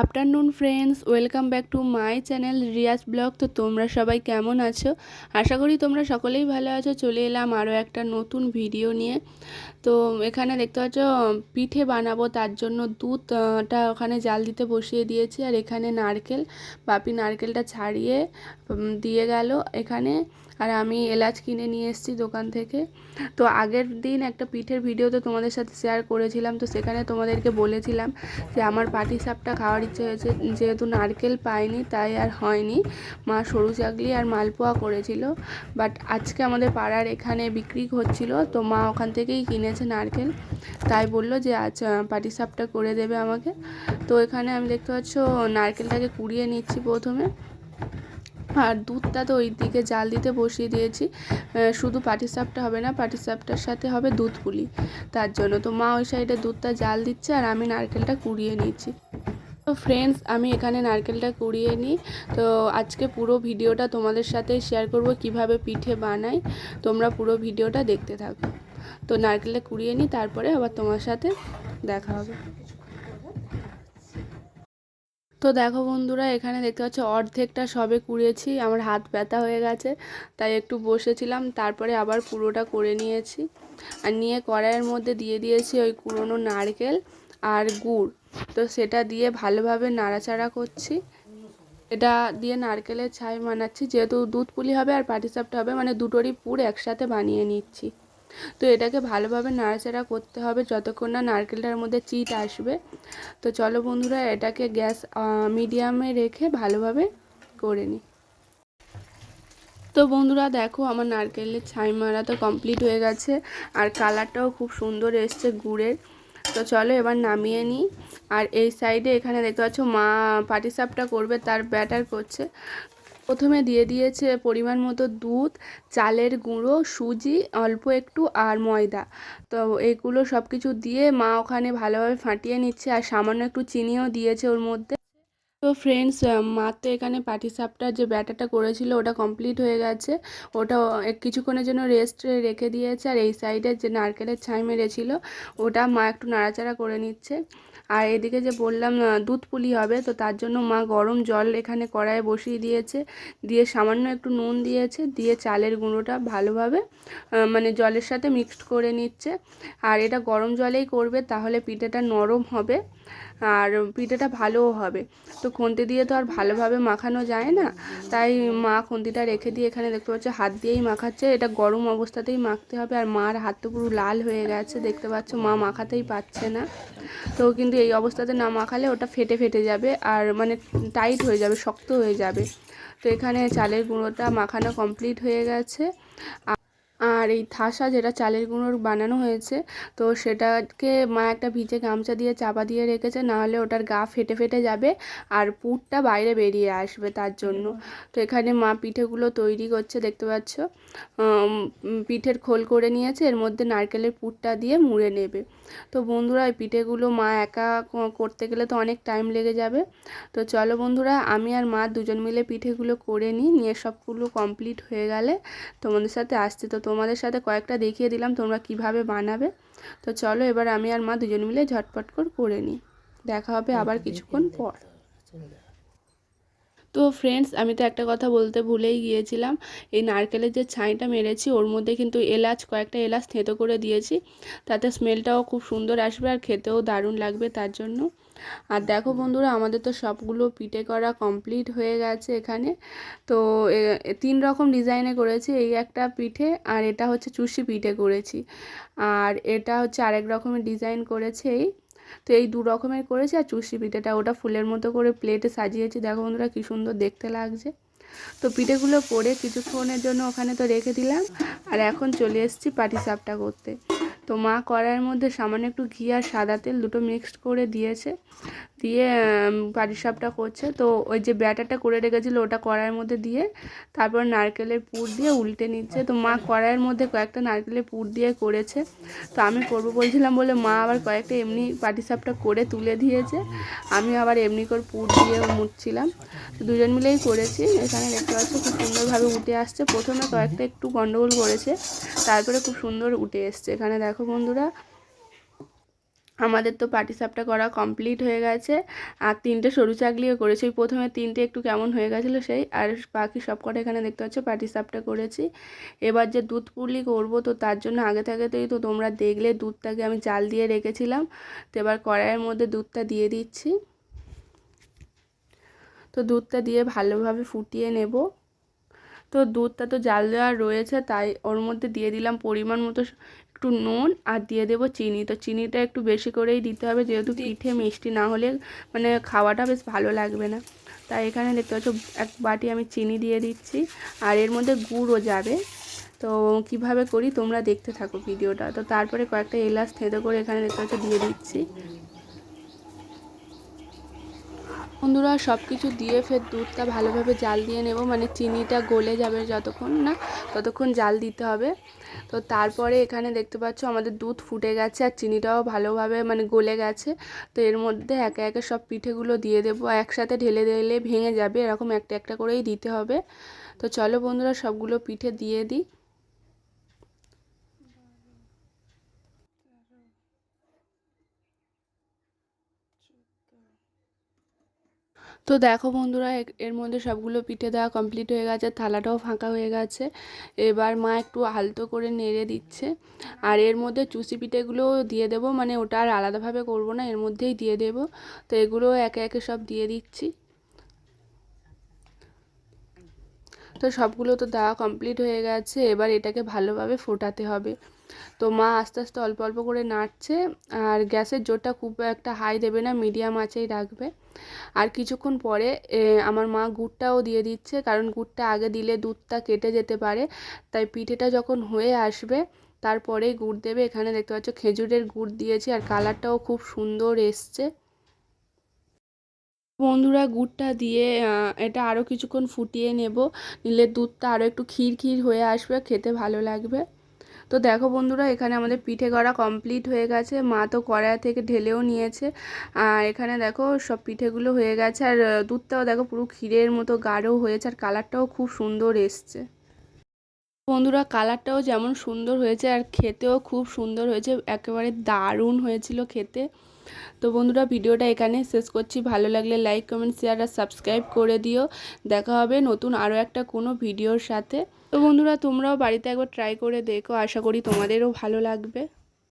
Afternoon friends welcome back to my channel Riaz blog তো তোমরা সবাই কেমন আছো? আশা করি তোমরা সকলেই ভালো আছো। চলে এলাম আরও একটা নতুন ভিডিও নিয়ে। তো এখানে দেখতে পাচ্ছ, পিঠে বানাবো, তার জন্য দুধটা ওখানে জাল দিতে বসিয়ে দিয়েছি। আর এখানে নারকেল, বাপি নারকেলটা ছাড়িয়ে দিয়ে গেল। এখানে আর আমি এলাচ কিনে নিয়ে এসেছি দোকান থেকে। তো আগের দিন একটা পিঠের ভিডিও তো তোমাদের সাথে শেয়ার করেছিলাম। তো সেখানে তোমাদেরকে বলেছিলাম যে আমার পাটি সাপটা খাওয়ার ইচ্ছে হয়েছে। যেহেতু নারকেল পাইনি, তাই আর হয়নি। মা সরু চাকলি আর মালপোয়া করেছিল। বাট আজকে আমাদের পাড়ার এখানে বিক্রি হচ্ছিল। তো মা ওখান থেকেই কিনেছে নারকেল। তাই বলল যে আজ পাটি সাপটা করে দেবে আমাকে। তো এখানে আমি দেখতে পাচ্ছ, নারকেলটাকে কুড়িয়ে নিচ্ছি প্রথমে। আর দুধটা তো ওই দিকে জাল দিতে বসিয়ে দিয়েছি। শুধু পাটিসাপটা হবে না পাটিসাপটার সাথে হবে দুধ পুলি। তার জন্য তো মা ওই সাইডে দুধটা জাল দিচ্ছে আর আমি নারকেলটা কুড়িয়ে নিচ্ছি। তো ফ্রেন্ডস আমি এখানে নারকেলটা কুড়িয়ে নিই। তো আজকে পুরো ভিডিওটা তোমাদের সাথে শেয়ার করব কীভাবে পিঠে বানাই। তোমরা পুরো ভিডিওটা দেখতে থাকো। তো নারকেলটা কুড়িয়ে নিই, তারপরে আবার তোমার সাথে দেখা হবে। তো দেখো বন্ধুরা, এখানে দেখতে পাচ্ছ অর্ধেকটা সবে কুড়িয়েছি আমার হাত ব্যথা হয়ে গেছে, তাই একটু বসেছিলাম, তারপরে আবার পুরোটা করে নিয়েছি। আর নিয়ে কড়াইয়ের মধ্যে দিয়ে দিয়েছি ওই কুড়োনো নারকেল আর গুড়, তো সেটা দিয়ে ভালোভাবে নাড়াচাড়া করছি। এটা দিয়ে নারকেলের ছাই বানাচ্ছি, যেহেতু দুধ পুলি হবে আর পাটিসাপটা হবে মানে দুটোরই পুর একসাথে বানিয়ে নিচ্ছি। তো এটাকে ভালোভাবে নাড়াচাড়া করতে হবে যতক্ষণ না নারকেলটার মধ্যে চিট আসবে। তো চলো বন্ধুরা, এটাকে গ্যাস মিডিয়ামে রেখে ভালোভাবে করে নিই তো বন্ধুরা, দেখো আমার নারকেলের ছাই মারা তো কমপ্লিট হয়ে গেছে আর কালারটাও খুব সুন্দর এসছে গুড়ের। তো চলো এবার নামিয়ে নিই। আর এই সাইডে এখানে দেখতে পাচ্ছ মা, পাটিসাপটা করবে, তার ব্যাটার করছে। প্রথমে দিয়ে দিয়েছে পরিমাণ মতো দুধ, চালের গুঁড়ো, সুজি, অল্প একটু আর ময়দা। তো এগুলো সব কিছু দিয়ে মা ওখানে ভালোভাবে ফাটিয়ে নিচ্ছে আর সামান্য একটু চিনিও দিয়েছে ওর মধ্যে। তো ফ্রেন্ডস মা তো এখানে পাটিসাপটার যে ব্যাটারটা করেছিল ওটা কমপ্লিট হয়ে গেছে। ওটা কিছুক্ষণের জন্য রেস্ট রেখে দিয়েছে আর এই সাইডে যে নারকেলের ছাই মেরেছিল, ওটা মা একটু নাড়াচাড়া করে নিচ্ছে। আর এদিকে যে বললাম দুধ পুলি হবে, তো তার জন্য মা গরম জল এখানে কড়াইয়ে বসিয়ে দিয়েছে। দিয়ে সামান্য একটু নুন দিয়েছে, দিয়ে চালের গুঁড়োটা ভালোভাবে মানে জলের সাথে মিক্সড করে নিচ্ছে। আর এটা গরম জলেই করবে, তাহলে পিঠেটা নরম হবে। আর পিঠেটা ভালোও হবে। তো খুন্তি দিয়ে তো আর ভালোভাবে মাখানো যায় না। তাই মা খুন্তিটা রেখে দিয়ে এখানে দেখতে পাচ্ছ, হাত দিয়েই মাখাচ্ছে। এটা গরম অবস্থাতেই মাখতে হবে। আর মার হাত তো পুরো লাল হয়ে গেছে, দেখতে পাচ্ছ, মা মাখাতেই পারছে না। তো কিন্তু এই অবস্থাতে না মাখালে ওটা ফেটে ফেটে যাবে আর মানে টাইট হয়ে যাবে, শক্ত হয়ে যাবে। তো এখানে চালের গুঁড়োটা মাখানো কমপ্লিট হয়ে গেছে। আর এই থাসা যেটা চালের গুঁড়োর বানানো হয়েছে তো সেটাকে মা একটা ভিজে গামছা দিয়ে চাপা দিয়ে রেখেছে নাহলে ওটার গা ফেটে ফেটে যাবে আর পুরটা বাইরে বেরিয়ে আসবে তার জন্য। তো এখানে মা পিঠেগুলো তৈরি করছে দেখতে পাচ্ছ? পিঠের খোল করে নিয়েছে এর মধ্যে নারকেলের পুরটা দিয়ে মুড়ে নেবে। তো বন্ধুরা এই পিঠেগুলো মা একা করতে গেলে তো অনেক টাইম লেগে যাবে। তো চলো বন্ধুরা আমি আর মা দুজন মিলে পিঠেগুলো করে নিই নিয়ে সবগুলো কমপ্লিট হয়ে গেলে তোমাদের সাথে আসছে। তো তোমাদের সাথে কয়েকটা দেখিয়ে দিলাম তোমরা কীভাবে বানাবে। তো চলো এবার আমি আর মা দুজন মিলে ঝটপট করে করে নিই। দেখা হবে আবার কিছুক্ষণ পর। তো ফ্রেন্ডস আমি তো একটা কথা বলতে ভুলেই গিয়েছিলাম। এই নারকেলের যে ছাইটা মেরেছি, ওর মধ্যে কিন্তু এলাচ, কয়েকটা এলাচ থেঁতো করে দিয়েছি। তাতে স্মেলটাও খুব সুন্দর আসবে আর খেতেও দারুণ লাগবে তার জন্য। আর দেখো বন্ধুরা, আমাদের তো সবগুলো পিঠে করা কমপ্লিট হয়ে গেছে এখানে। তো তিন রকম ডিজাইনে করেছি, এই একটা পিঠে আর এটা হচ্ছে চুষি পিঠে করেছি। আর এটা হচ্ছে আরেক রকমের ডিজাইন করেছে এই তো এই দু রকমের করেছি আর চুষি পিঠেটা ওটা ফুলের মতো করে প্লেটে সাজিয়েছি। দেখো বন্ধুরা কী সুন্দর দেখতে লাগছে। তো পিঠেগুলো করে কিছুক্ষণের জন্য ওখানে তো রেখে দিলাম। আর এখন চলে এসেছি পাটিসাপটা করতে। তো মা কড়াইয়ের মধ্যে সামান্য একটু ঘি আর সাদা তেল দুটো মিক্সড করে দিয়েছে। দিয়ে পাটিসাপটা করছে। তো ওই যে ব্যাটারটা করে রেখেছিলো, ওটা কড়াইয়ের মধ্যে দিয়ে, তারপর নারকেলের পুর দিয়ে উল্টে নিচ্ছে। তো মা কড়াইয়ের মধ্যে কয়েকটা নারকেলের পুর দিয়ে করেছে। তো আমি করব বলছিলাম বলে মা আবার কয়েকটা এমনি পাটিসাপটা করে তুলে দিয়েছে। আমি আবার এমনি করে পুর দিয়ে মুড়ছিলাম। তো দুজন মিলেই করেছি। এখানে দেখতে পাচ্ছ খুব সুন্দরভাবে উঠে আসছে। প্রথমে কয়েকটা একটু গন্ডগোল করেছে, তারপরে খুব সুন্দর উঠে এসছে। এখানে দেখো বন্ধুরা আমাদের তো পাটিসাপটা করা কমপ্লিট হয়ে গেছে। আর তিনটে সরু চাকলিও করেছি। ওই প্রথমে তিনটে একটু কেমন হয়ে গেছিল সেই। আর বাকি সব কটা এখানে দেখতে পাচ্ছ পাটিসাপটা করেছি। এবার যে দুধ পুলি করব তো তার জন্য আগে থেকেতেই তো তোমরা দেখলে দুধটাকে আমি জাল দিয়ে রেখেছিলাম। তো এবার কড়াইয়ের মধ্যে দুধটা দিয়ে দিচ্ছি। তো দুধটা দিয়ে ভালোভাবে ফুটিয়ে নেব। তো দুধটা তো জাল দেওয়া রয়েছে, তাই ওর মধ্যে দিয়ে দিলাম পরিমাণ মতো একটু নুন আর দিয়ে দেবো চিনি। তো চিনিটা একটু বেশি করেই দিতে হবে যেহেতু পিঠে মিষ্টি না হলে মানে খাওয়াটা বেশ ভালো লাগবে না। তাই এখানে দেখতে পাচ্ছ এক বাটি আমি চিনি দিয়ে দিচ্ছি আর এর মধ্যে গুড়ও যাবে। তো কীভাবে করি তোমরা দেখতে থাকো ভিডিওটা। তো তারপরে কয়েকটা এলাচ থেঁতো করে এখানে দেখতে পাচ্ছ দিয়ে দিচ্ছি। বন্ধুরা সব কিছু দিয়ে ফের দুধটা ভালোভাবে জাল দিয়ে নেব। মানে চিনিটা গলে যাবে যতক্ষণ না, ততক্ষণ জাল দিতে হবে। তো তারপরে এখানে দেখতে পাচ্ছ আমাদের দুধ ফুটে গেছে আর চিনিটাও ভালোভাবে মানে গলে গেছে। তো এর মধ্যে একে একে সব পিঠেগুলো দিয়ে দেবো। একসাথে ঢেলে দিলে ভেঙে যাবে, এরকম একটা একটা করেই দিতে হবে। তো চলো বন্ধুরা সবগুলো পিঠে দিয়ে দিই। তো দেখো বন্ধুরা এর মধ্যে সবগুলো পিঠে দেওয়া কমপ্লিট হয়ে গেছে, থালাটাও ফাঁকা হয়ে গেছে। এবার মা একটু আলতো করে নেড়ে দিচ্ছে। আর এর মধ্যে চুষি পিঠেগুলোও দিয়ে দেব মানে ওটা আর আলাদাভাবে করব না, এর মধ্যেই দিয়ে দেব। তো এগুলো একে একে সব দিয়ে দিচ্ছি। তো সবগুলো তো দেওয়া কমপ্লিট হয়ে গেছে, এবার এটাকে ভালোভাবে ফোটাতে হবে। তো মা আস্তে আস্তে অল্প অল্প করে নাড়ছে আর গ্যাসের জোরটা খুব একটা হাই দেবে না মিডিয়াম আঁচেই রাখবে। আর কিছুক্ষণ পরে আমার মা গুড়টাও দিয়ে দিচ্ছে, কারণ গুড়টা আগে দিলে দুধটা কেটে যেতে পারে। তাই পিঠেটা যখন হয়ে আসবে তারপরেই গুড় দেবে। এখানে দেখতে পাচ্ছ খেজুরের গুড় দিয়েছি আর কালারটাও খুব সুন্দর এসছে। বন্ধুরা, গুড়টা দিয়ে এটা আরও কিছুক্ষণ ফুটিয়ে নেব। নিলে দুধটা আরও একটু ক্ষীর ক্ষীর হয়ে আসবে, খেতে ভালো লাগবে। তো দেখো বন্ধুরা, এখানে আমাদের পিঠে করা কমপ্লিট হয়ে গেছে। মা তো কড়াই থেকে ঢেলেও নিয়েছে। আর এখানে দেখো, সব পিঠেগুলো হয়ে গেছে। আর দুধটাও দেখো, পুরো ক্ষীরের মতো গাঢ় হয়েছে। আর কালারটাও খুব সুন্দর এসছে। বন্ধুরা, কালারটাও যেমন সুন্দর হয়েছে, আর খেতেও খুব সুন্দর হয়েছে। একেবারে দারুণ হয়েছিল খেতে। তো বন্ধুরা, ভিডিওটা এখানে শেষ করছি। ভালো লাগলে লাইক কমেন্ট শেয়ার আর সাবস্ক্রাইব করে দিও। দেখা হবে নতুন আরও একটা কোনো ভিডিওর সাথে। তো বন্ধুরা তোমরাও বাড়িতে একবার ট্রাই করে দেখো। আশা করি তোমাদেরও ভালো লাগবে।